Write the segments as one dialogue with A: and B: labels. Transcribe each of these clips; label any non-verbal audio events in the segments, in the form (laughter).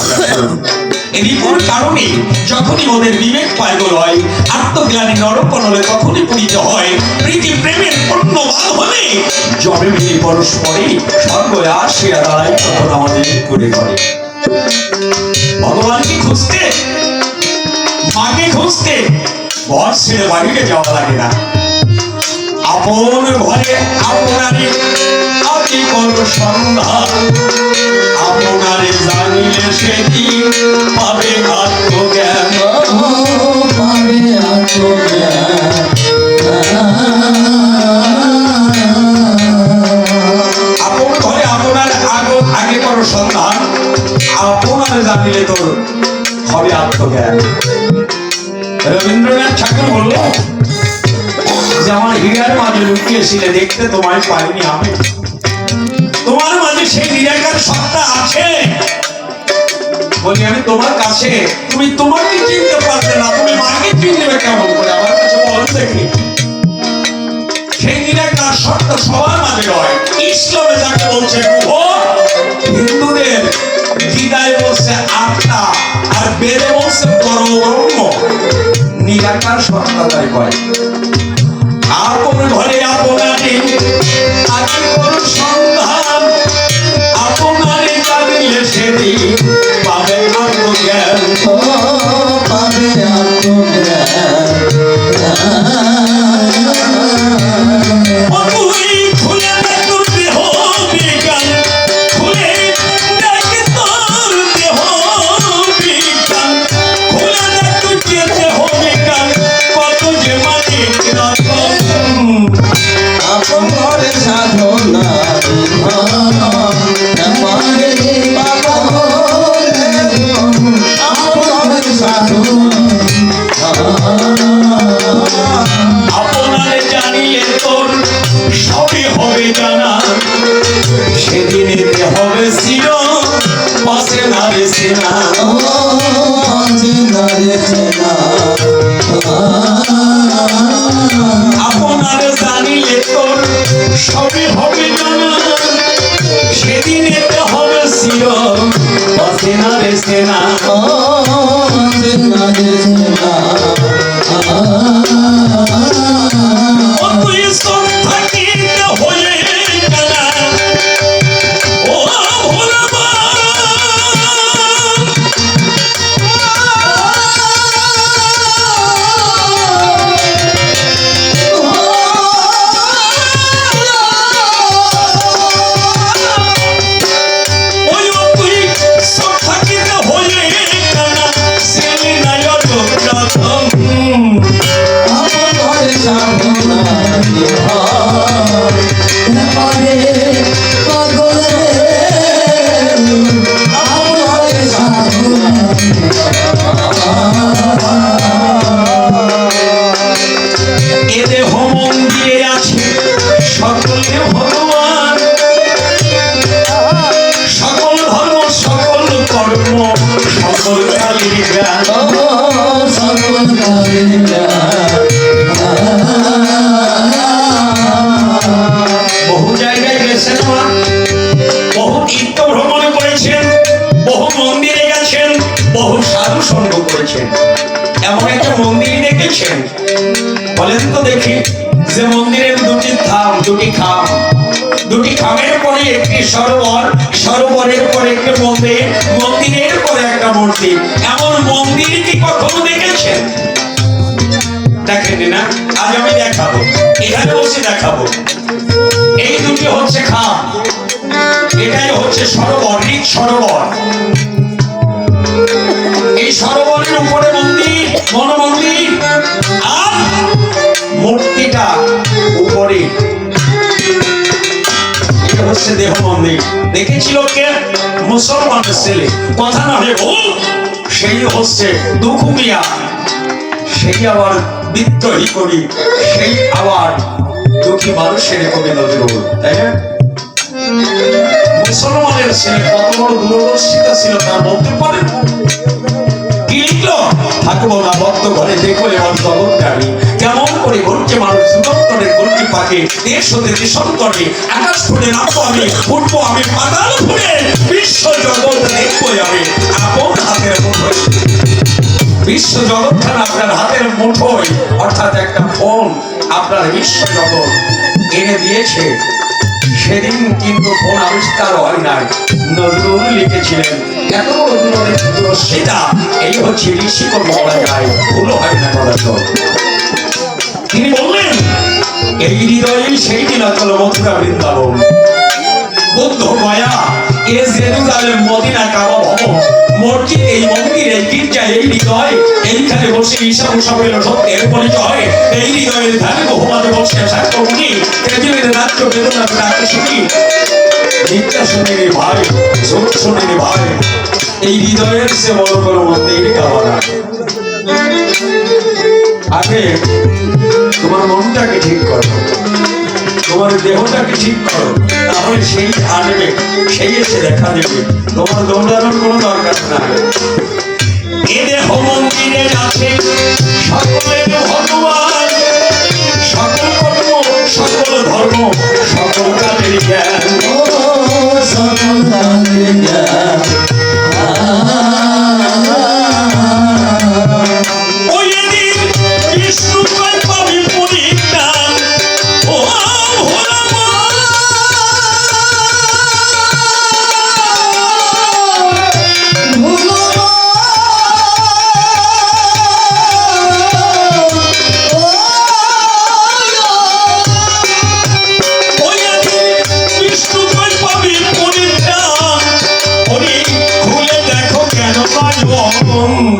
A: (laughs) রিপুর কারণে যখনই ওদের বিবেক পাইগল হয়, আত্মজ্ঞানী নরকনলে তখনই পূরিত হয়। প্রীতি প্রেমের পূর্ণ হলে জবে মিলে পরস্পরে স্বর্গ আসিয়া দাঁড়ায় তখন আমাদের করে ঘরে। ভগবানকে খুঁজতে, মাকে খুঁজতে ঘর ছেড়ে বাড়িতে যাওয়া লাগে না। আপন ঘরে আপনারে আতি কর সন্ধান। আপনারে জানিলে সেদিন পাবে আত্মজ্ঞান। রবীন্দ্রনাথ ঠাকুর বলল, যে আমার হীরার মাঝে লুকিয়েছিলে, দেখতে তোমায় পাইনি আমি। তোমার মাঝে সেই নিরাকার সত্তা আছে? বলি, আমি তোমার কাছে, তুমি তোমাকে চিনতে পারবে না, তুমি মাকে চিনবে কেমন করে? আমার কাছে বল দেখি সেই নিরাকার সত্তা সবার মাঝে রয়। ইসলামে যাকে বলছে রুহ হিন্দুদের গীতায় বলছে আত্মা, আর বেদে বলছে পরব্রহ্ম। নিরাকার সত্তা তাই কয় আপন ঘরে আপনারে আগে আত্মজ্ঞান আপনারে জানিলে তোর সবই হবে জানা। সেদিনেতে হবে চির পাশে না বেশি সরোবর, সরোবরের পরে একটি মন্দির, মন্দিরের পরে একটা মূর্তি এমন মন্দির কি কখনো দেখেছেন? দেখেননি না আজ আমি দেখাবো। এখানে বসে দেখাবো। এই দুটি হচ্ছে খাম এটাই হচ্ছে সরোবর, রিক সরোবর। এই সরোবরের উপরে মন্দির মন মন্দির আর মূর্তিটা হচ্ছে দেহ মন্দির দেখেছিল কে? মুসলমানের ছেলে। কথা না হয়ে ভুল সেই হচ্ছে দুঃখ মিয়া সেই আবার বিদ্রোহী করি সেই আবার দুঃখী মানুষের কবি নজরুল, তাই না? মুসলমানের ছেলে কত বড় দূরদর্শিতা ছিল তা বলতে লিখলো থাকব না ভক্ত ঘরে দেখো এবার জগৎকারী কেমন করে ঘুরছে মানুষ যুগন্তরে ঘুরছে পাখি দেশ হতে দেশন্তরে আকাশ ফুটে নামবো আমি, উঠবো আমি পাতাল ফুটে বিশ্ব জগৎ দেখব আমি, আপন হাতের মুঠোয়। বিশ্ব জগৎখান আপনার হাতের মুঠোয়, অর্থাৎ একটা ফোন আপনার বিশ্ব জগৎ এনে দিয়েছে। সেদিন কিন্তু ফোন আবিষ্কার হয় নাই। নজরুল লিখেছিলেন এত বড় দূরের দূরস্বিতা এই হচ্ছে ঋষিকর যায় ভুলো হয় না কথা তিনি বললেন, এই হৃদয়ে সেই নীলাচল মথুরা বৃন্দাবন। বুদ্ধ গয়া এ জেরুজালেম মদিনা কাবা ভবন মসজিদ এই মন্দির গির্জা এই হৃদয়, এইখানে বসে ঈশা মুসা পেল সত্যের পরিচয়। এই হৃদয়ের ধ্যানে বহুমাতে বসে সাক্ষ্য মুনি পৃথিবীর রাজ্য বেদনা ডাকে শুনি ভিক্ষা শুনে রে ভাই শুনে রে ভাই। এই হৃদয়ের সে বড় কোনো মন্দির কামনা আগে তোমার মনটাকে ঠিক করো। তোমার দেহটাকে ঠিক করো। তাহলে সেই আসবে সেই এসে দেখা দেবে। তোমার দৌড়ানোর কোনো দরকার না এ দেহ মন্দিরে আছে সকলের ভগবান, সকল ধর্ম সকল কালের জ্ঞান কেন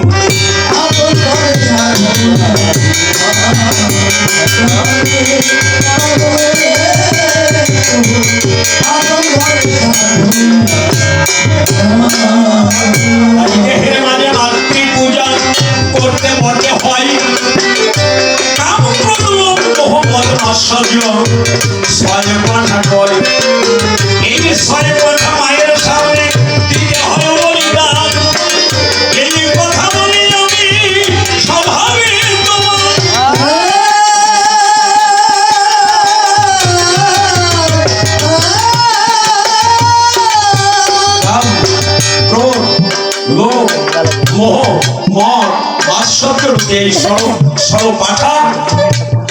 A: রূপে এই সর্ব সর্ব পাঠা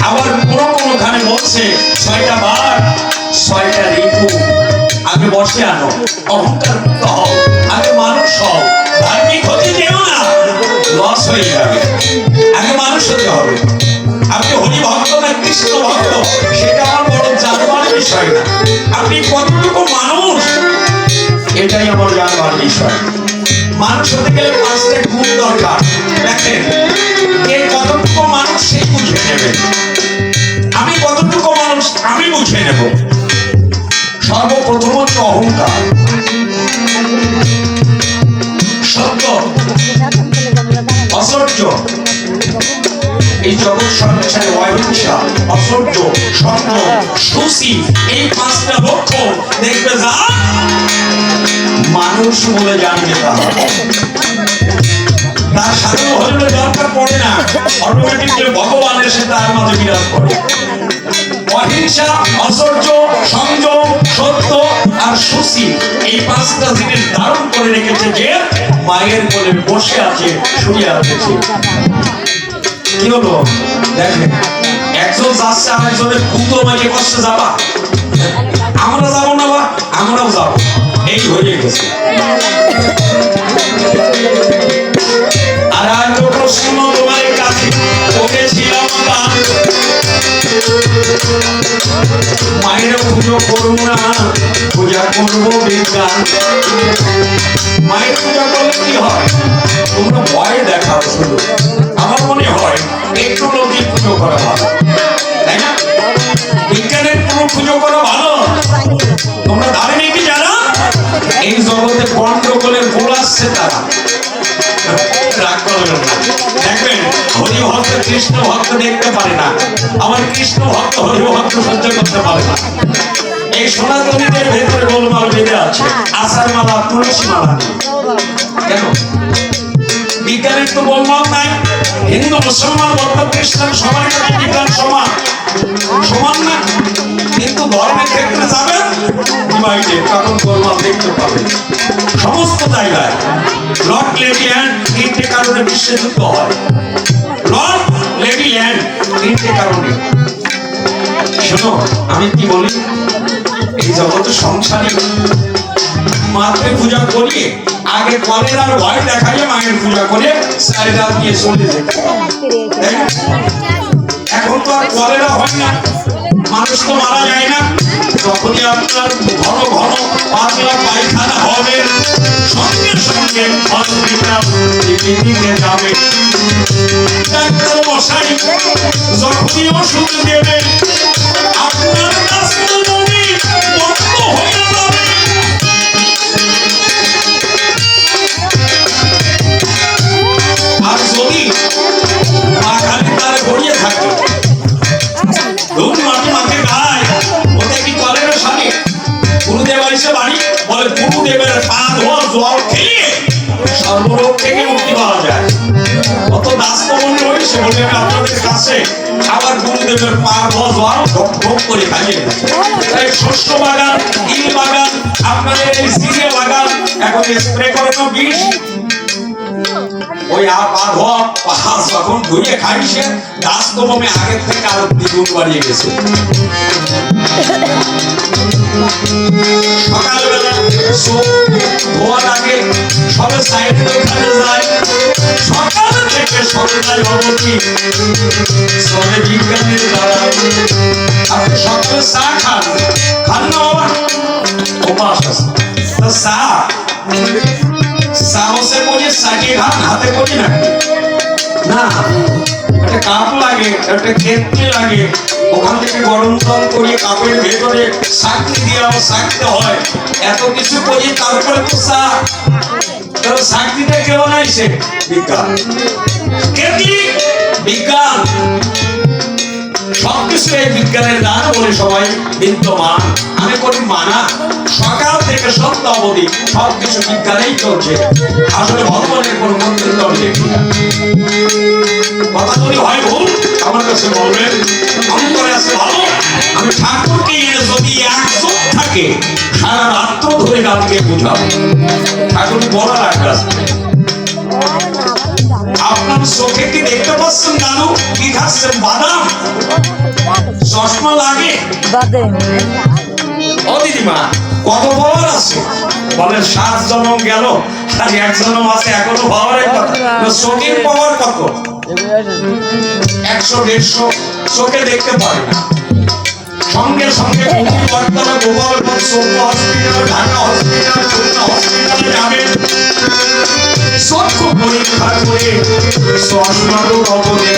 A: আবার কোনো কোনো খানে বলছে, ছয়টা বার, ছয়টা ঋতু। আগে বসে আনো, অহংকার মুক্ত হও, আগে মানুষ হও। ধার্মিক হতে যেও না লস হয়ে যাবে। আগে মানুষ হতে হবে। আপনি হরি ভক্ত না কৃষ্ণ ভক্ত সেটা আমার বড় জানবার বিষয় না। আপনি কতটুকু মানুষ, এটাই আমার জানবার বিষয়। মানুষ হতে গেলে পাঁচটা গুণ দরকার। দেখেন বুঝে নেবে আমি কতটুকু মানুষ, আমি বুঝে নেব। সর্বপ্রথম হচ্ছে অহংকার। সত্য। অসহ্য এই জগৎ সংসারে অহিংসা অসহ্য সত্য, সুশী, এই পাঁচটা লক্ষ্য দেখবে যা মানুষ বলে জানবে তারা। তার সাথে হইলে দরকার পড়ে না। অটোমেটিকলি ভগবান এসে তার মাঝে বিরাজ করে। অহিংসা, অসহ্য, সংযম, সত্য আর সুশী এই পাঁচটা জিনিস ধারণ করে রেখেছে যে মায়ের কোলে বসে আছে, শুয়ে আছে কি হলো? দেখেন, একজন যাচ্ছে আর একজনের কুতো মাইকে কষ্টে যাবা। আমরা যাব না বা? আমরাও যাব। এই হয়ে গেছে। মায়ের পূজা করলে কি হয়? তোমরা ভয় দেখাও শুধু। আমার মনে হয় টেকনোলজি পুজো করা ভালো। তাই কোনো পুজো করা ভালো? তোমরা ধারেনি কি জানো এই জগতে গন্ডগোলের গোল আসছে তারা। ভক্ত কৃষ্ণ ভক্ত দেখতে পারে না। আমার কৃষ্ণ ভক্ত হরি ভক্ত সহ্য করতে পারে না। এই সনাতনীদের ভেতরে গোলমাল বেঁধে আছে। আষাঢ় মালা তুলসী মালা কেন? বিজ্ঞানের তো গোলমাল নাই। হিন্দু মুসলমান বৌদ্ধ খ্রিস্টান সবার কাছে বিজ্ঞান সমান। সমান না? কিন্তু ধর্মের ক্ষেত্রে যাবেন ডিভাইডে তখন গোলমাল দেখতে পাবেন সমস্ত জায়গায় লর্ড লেডি ল্যান্ড তিনটে কারণে বিশ্বযুদ্ধ হয়। লর্ড লেডি তিনটে কারণে। শোনো আমি কি বলি? এই জগতে সংসারী মাত্রে পূজা করিয়ে, আগে কলেরার ভয় দেখাইয়ে মায়ের পূজা করে সাইডা দিয়ে চলে যেত? এখন তো আর কলেরা হয় না, মানুষ তো মারা যায় না। যখনই আপনার ঘন ঘন পাতলা পায়খানা হবে, সঙ্গে সঙ্গে হসপিটাল যাবে। যখনই ওষুধ দেবে আপনার আবার গুরুদেবের পা ধোয়া জল ঢোক ঢোক করে খাইয়ে। তাই শস্য বাগান ইল বাগান, আপনাদের এই জিরে বাগান, এখন স্প্রে করে তো বিষ। ওই আ পা ধোয়া পাহাড় যখন ধুয়ে খাইছে গাছ কলমে আগের থেকে আরও দ্বিগুণ বাড়িয়ে গেছে। সকালবেলা ধোয়ার আগে সবে সাইডে ওখানে যায়। সকাল খান। হাতে করি না। না, একটা কাপ লাগে, একটা কেটলি লাগে। ওখান থেকে গরম জল করিয়ে কাপের ভেতরে সাকনি দিয়ে আবার হয়। এত কিছু করি, তারপরে তো শাক তাহলে সাকনিটা কে বানাইছে বিজ্ঞান বিজ্ঞান সবকিছু এই বিজ্ঞানের দান বলে সবাই বিদ্যমান। আমি করি মানা। সকাল থেকে সন্ধ্যা অবধি সবকিছু বিজ্ঞানেই চলছে। আসলে ভগবানের কোনো দেখি না কথা যদি হয় ভুল, আমার কাছে বলবেন অন্তরে আছে ভালো। আমি যদি থাকে সারা রাত্র ধরে গানকে বুঝাবো। ঠাকুর বড় রাখা আপনার চোখে কি দেখতে পাচ্ছেন দাদু কি খাচ্ছেন বাদাম? চশমা লাগে? ও দিদিমা কত পাওয়ার আছে। বলে সাত জনম গেল আর এক জনম আছে এখনও পাওয়ারের কথা। চোখের পাওয়ার কত একশো দেড়শো চোখে দেখতে পারে না। সঙ্গে সঙ্গে কুকুর বর্তমানে গোপালগঞ্জ সৌম্য হসপিটাল, ঢাকা হসপিটাল, খুলনা হসপিটালে পরীক্ষা করে চশমারও নগদে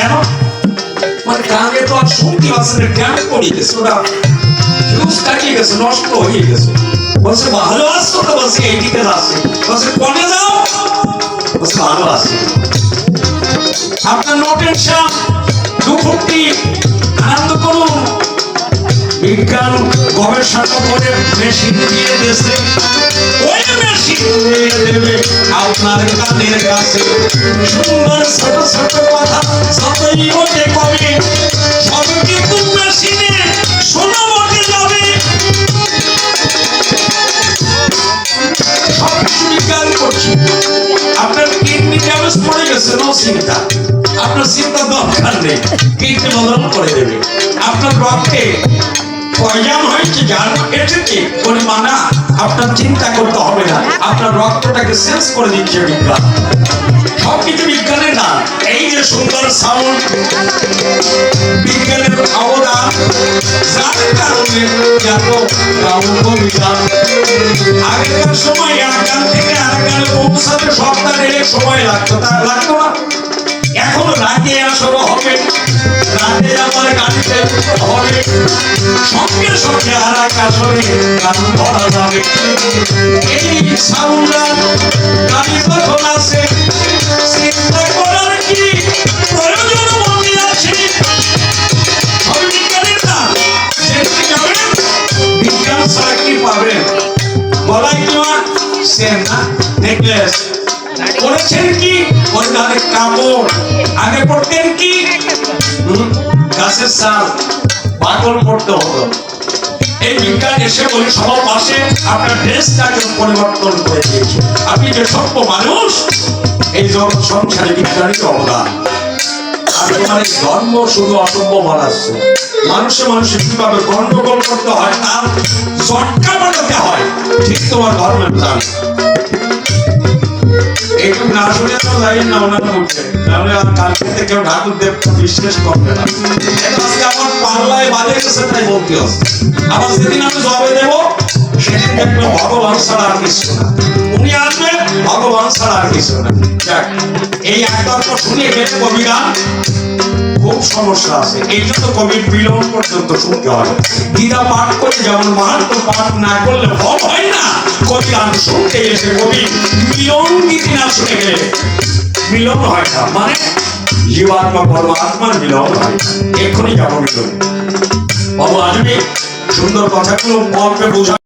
A: কেন? মানে কানে তো আর শুনতে পাচ্ছে না, কেন পড়ে গেছে ফিউজ কাটিয়ে গেছে, নষ্ট হয়ে গেছে। বলছে, ভালো আছো তো? বলছে এইদিকে যাচ্ছি বলছে, কোনে যাও? বলছে, ভালো আছি। আপনার নোটের টেনশন দু ফুটি, আনন্দ করুন। বিজ্ঞান গবেষণা করে মেশিন দিয়ে দেশে ওই আপনার কানের কাছে। সুন্দর ছোট ছোট কথা যতই ওঠে কবে? সব কিন্তু মেশিনে? আপনার কিডনি ড্যামেজ পড়ে গেছে নো চিন্তা। আপনার চিন্তা দরকার নেই, কিডনি বদল করে দেবে। আপনার রক্তে পয়জান হয়েছে, যার এসেছে মানা আপনার চিন্তা করতে হবে না। আপনার রক্তটাকে সেন্স করে দিচ্ছে বিজ্ঞান। সবকিছু বিজ্ঞানের না। এই যে সুন্দর সাউন্ড বিজ্ঞানের অবদান, যার কারণে কাব্য আগেকার সময় এক গান থেকে আর গানে গাড়িতে হবে সঙ্গে সঙ্গে আর এক গান ধরা যাবে। এই সাউন্ডার গাড়ি যখন আসে, চিন্তা করার কি প্রয়োজন মনে আছে? বিজ্ঞান ছাড়া কি পাবেন গলায় তোমার সেন না, নেকলেস। পড়েছেন কি? দাঁড়ে কাপড় আগে পড়তেন কি? গাছের সাল পাগল পড়তে হতো এই বিজ্ঞান এসে বলে, সবার পাশে আপনার ড্রেসটাকে পরিবর্তন করে দিয়েছে? আপনি যে সভ্য মানুষ, এই জগৎ সংসারে বিজ্ঞানের অবদান আর তোমার এই ধর্ম শুধু অসভ্য বানাচ্ছে মানুষে মানুষে কীভাবে গন্ডগোল করতে হয়, তার চটকা বানাতে হয়, ঠিক তোমার ধর্মের দান একটু না শুনে তো লাইন না ওনার মুখে তাহলে আর কালকে থেকে ঠাকুর দেব বিশ্বাস করবে না। আজকে আমার পাল্লায় বাজে গেছে, তাই বলতে হবে। আবার সেদিন আমি জবে দেবো, সেদিন দেখবে ভগবান ছাড়া আর কিছু না। উনি আসবেন ভগবান ছাড়া আর কিছু না। এই একটা তো শুনিয়ে গেলে কবি গান। খুব সমস্যা আছে। এই জন্য কবির বিলম্ব পর্যন্ত শুনতে হয় গীতা পাঠ করে যেমন মাহাত্ম পাঠ না করলে ফল হয় না কবি গান শুনতে এসে কবি মিলন গীতি না শুনে গেলে মিলন হয় না। মানে জীবাত্মা পরমাত্মার মিলন হয় এক্ষুনি যাব মিলন। বাবু আসবে সুন্দর কথাগুলো গল্পে বোঝা